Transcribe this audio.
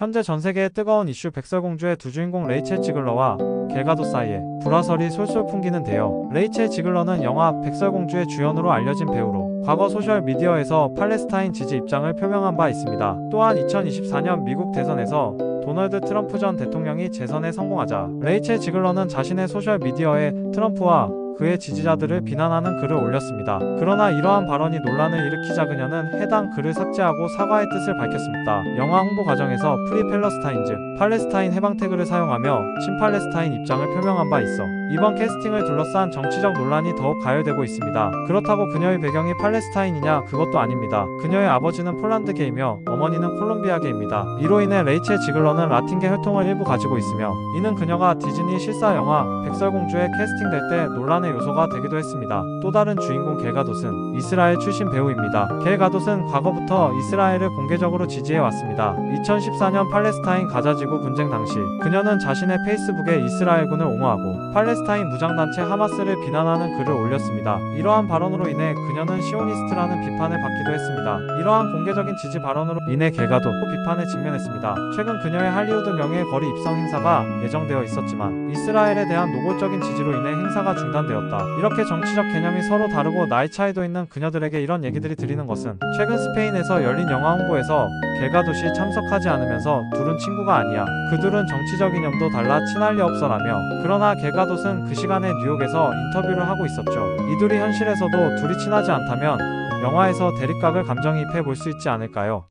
현재 전 세계의 뜨거운 이슈 백설공주의 두 주인공 레이첼 지글러와 겔가도 사이에 불화설이 솔솔 풍기는 데요. 레이첼 지글러는 영화 백설공주의 주연으로 알려진 배우로 과거 소셜 미디어에서 팔레스타인 지지 입장을 표명한 바 있습니다. 또한 2024년 미국 대선에서 도널드 트럼프 전 대통령이 재선에 성공하자 레이첼 지글러는 자신의 소셜 미디어에 트럼프와 그의 지지자들을 비난하는 글을 올렸습니다. 그러나 이러한 발언이 논란을 일으키자 그녀는 해당 글을 삭제하고 사과의 뜻을 밝혔습니다. 영화 홍보 과정에서 프리 팰러스타인즈 팔레스타인 해방 태그를 사용하며 친팔레스타인 입장을 표명한 바 있어 이번 캐스팅을 둘러싼 정치적 논란이 더욱 가열되고 있습니다. 그렇다고 그녀의 배경이 팔레스타인이냐 그것도 아닙니다. 그녀의 아버지는 폴란드계이며 어머니는 콜롬비아계입니다. 이로 인해 레이첼 지글러는 라틴계 혈통을 일부 가지고 있으며 이는 그녀가 디즈니 실사 영화 백설공주에 캐스팅될 때 논란 의 요소가 되기도 했습니다. 또 다른 주인공 겔가돗은 이스라엘 출신 배우입니다. 겔가돗은 과거부터 이스라엘을 공개적으로 지지해 왔습니다. 2014년 팔레스타인 가자지구 분쟁 당시 그녀는 자신의 페이스북에 이스라엘군을 옹호하고 팔레스타인 무장단체 하마스를 비난하는 글을 올렸습니다. 이러한 발언으로 인해 그녀는 시오니스트라는 비판을 받기도 했습니다. 이러한 공개적인 지지 발언으로 인해 겔가도 비판에 직면했습니다. 최근 그녀의 할리우드 명예 거리 입성 행사가 예정되어 있었지만 이스라엘에 대한 노골적인 지지로 인해 행사가 중단되었다. 이렇게 정치적 개념이 서로 다르고 나이 차이도 있는 그녀들에게 이런 얘기들이 드리는 것은 최근 스페인에서 열린 영화 홍보에서 겔가도시 참석하지 않으면서 둘은 친구가 아니야. 그둘은 정치적 이념도 달라 친할 리 없어라며 그러나 겔가돗은 그 시간에 뉴욕에서 인터뷰를 하고 있었죠. 이둘이 현실에서도 둘이 친하지 않다면 영화에서 대립각을 감정이입해 볼 수 있지 않을까요?